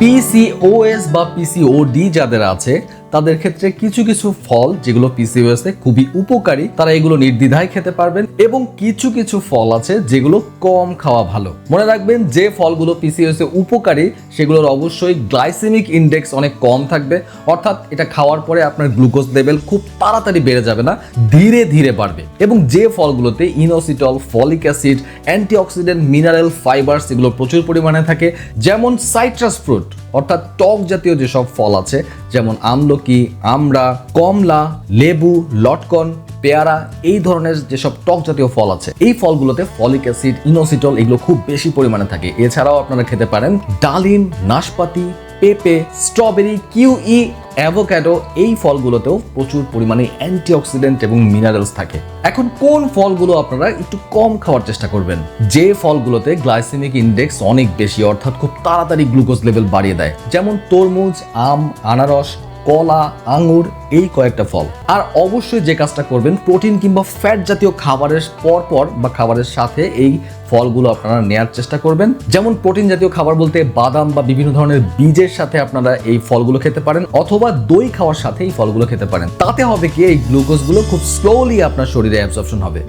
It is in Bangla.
পিসিওএস বা পিসিওডি যাদের আছে তাদের ক্ষেত্রে কিছু কিছু ফল যেগুলো পিসিওএস খুবই উপকারী, তারা এগুলো নির্দ্বিধায় খেতে পারবেন এবং কিছু কিছু ফল আছে যেগুলো কম খাওয়া ভালো। মনে রাখবেন যে ফলগুলো পিসিওএস উপকারী, সেগুলোর অবশ্যই গ্লাইসেমিক ইন্ডেক্স অনেক কম থাকবে। অর্থাৎ এটা খাওয়ার পরে আপনার গ্লুকোজ লেভেল খুব তাড়াতাড়ি বেড়ে যাবে না, ধীরে ধীরে বাড়বে। এবং যে ফলগুলোতে inositol folic acid antioxidant mineral fibres এগুলো প্রচুর পরিমাণে থাকে, যেমন সাইট্রাস ফ্রুট অর্থাৎ টক জাতীয় যেসব ফল আছে, যেমন আমলকি, আমড়া, কমলা, লেবু, লটকন, পেয়ারা, এই ধরনের যেসব টক জাতীয় ফল আছে, এই ফলগুলোতে ফলিক অ্যাসিড, ইনোসিটল এগুলো খুব বেশি পরিমাণে থাকে। এছাড়াও আপনারা খেতে পারেন ডালিম, নাশপাতি পেঁপে, স্ট্রবেরি, কিউই, অ্যাভোক্যাডো এই ফলগুলোতেও প্রচুর পরিমাণে অ্যান্টিঅক্সিডেন্ট এবং মিনারেলস থাকে। এখন কোন ফলগুলো আপনারা একটু কম খাওয়ার চেষ্টা করবেন? যে ফলগুলোতে গ্লাইসেমিক ইন্ডেক্স অনেক বেশি, অর্থাৎ খুব তাড়াতাড়ি গ্লুকোজ লেভেল বাড়িয়ে দেয়, যেমন তরমুজ, আম, আনারস কলা, আঙুর, এই কয়েকটা ফল। আর অবশ্যই যে কাজটা করবেন, প্রোটিন কিংবা ফ্যাট জাতীয় খাবারের পর পর বা খাবারের সাথে এই ফলগুলো আপনারা নেয়ার চেষ্টা করবেন। যেমন প্রোটিন জাতীয় খাবার বলতে বাদাম বা বিভিন্ন ধরনের বীজের সাথে আপনারা এই ফলগুলো খেতে পারেন, অথবা দই খাওয়ার সাথে এই ফলগুলো খেতে পারেন। তাতে হবে কি, এই গ্লুকোজগুলো খুব স্লোলি আপনার শরীরে অ্যাবজর্পশন হবে।